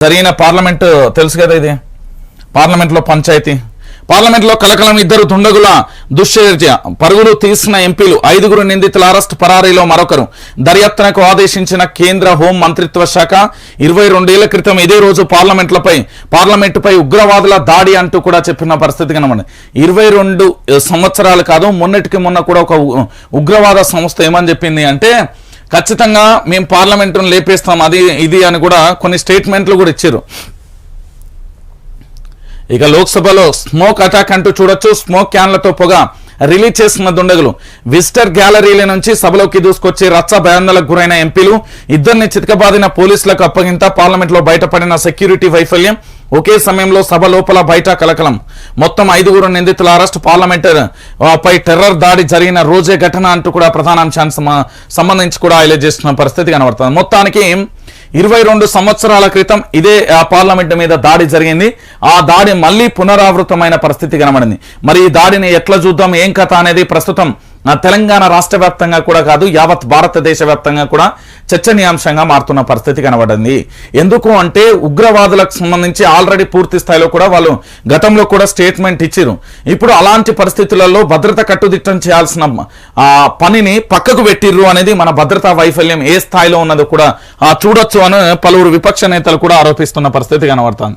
సరైన పార్లమెంట్ తెలుసు కదా ఇది? పార్లమెంట్లో పంచాయతీ. పార్లమెంట్లో కలకలం ఇద్దరు దుండగుల దుశ్చర్య. పరుగులు తీసిన ఎంపీలు ఐదుగురు నిందితుల అరెస్ట్ పరారీలో మరొకరు. దర్యాప్తునకు ఆదేశించిన కేంద్ర హోం మంత్రిత్వ శాఖ ఇరవై రెండేళ్ళ క్రితం ఇదే రోజు పార్లమెంట్లపై పార్లమెంటుపై ఉగ్రవాదుల దాడి అంటూ కూడా చెప్పిన పరిస్థితి కనబడి ఇరవై రెండు సంవత్సరాలు కాదు మొన్నటికి మొన్న కూడా ఒక ఉ- ఉగ్రవాద సంస్థ ఏమని చెప్పింది అంటే ఖచ్చితంగా మేము పార్లమెంటును లేపేస్తాం అది ఇది అని కూడా కొన్ని స్టేట్మెంట్లు కూడా ఇచ్చారు. ఇక లోక్సభలో స్మోక్ అటాక్ అంటూ చూడొచ్చు స్మోక్ క్యాన్లతో పొగ రిలీజ్ చేస్తున్న దుండగులు. విజిటర్ గ్యాలరీల నుంచి సభలోకి దూసుకొచ్చి రచ్చ భయాందలకు గురైన ఎంపీలు ఇద్దరిని చితకబాదిన పోలీసులకు అప్పగింత పార్లమెంట్లో బయటపడిన సెక్యూరిటీ వైఫల్యం ఒకే సమయంలో సభ లోపల బయట కలకలం. మొత్తం ఐదుగురు నిందితుల అరెస్ట్ పార్లమెంట్ పై టెర్రర్ దాడి జరిగిన రోజే ఘటన అంటూ కూడా ప్రధాన అంశానికి సంబంధించి కూడా హైలైట్ చేస్తున్న పరిస్థితి కనబడుతుంది. మొత్తానికి ఇరవై రెండు సంవత్సరాల క్రితం ఇదే పార్లమెంటు పార్లమెంట్ మీద దాడి జరిగింది. ఆ దాడి మళ్ళీ పునరావృతమైన పరిస్థితి కనబడింది. మరి ఈ దాడిని ఎట్లా చూద్దాం? ఏం కథ అనేది ప్రస్తుతం తెలంగాణ రాష్ట్ర వ్యాప్తంగా కూడా కాదు యావత్ భారతదేశ వ్యాప్తంగా కూడా చర్చనీయాంశంగా మారుతున్న పరిస్థితి కనబడింది. ఎందుకు అంటే ఉగ్రవాదులకు సంబంధించి ఆల్రెడీ పూర్తి స్థాయిలో కూడా వాళ్ళు గతంలో కూడా స్టేట్మెంట్ ఇచ్చారు ఇప్పుడు అలాంటి పరిస్థితులలో భద్రత కట్టుదిట్టం చేయాల్సిన పనిని పక్కకు పెట్టిర్రు అనేది మన భద్రతా వైఫల్యం ఏ స్థాయిలో ఉన్నదో కూడా చూడొచ్చు అని పలువురు విపక్ష నేతలు కూడా ఆరోపిస్తున్న పరిస్థితి కనబడుతుంది.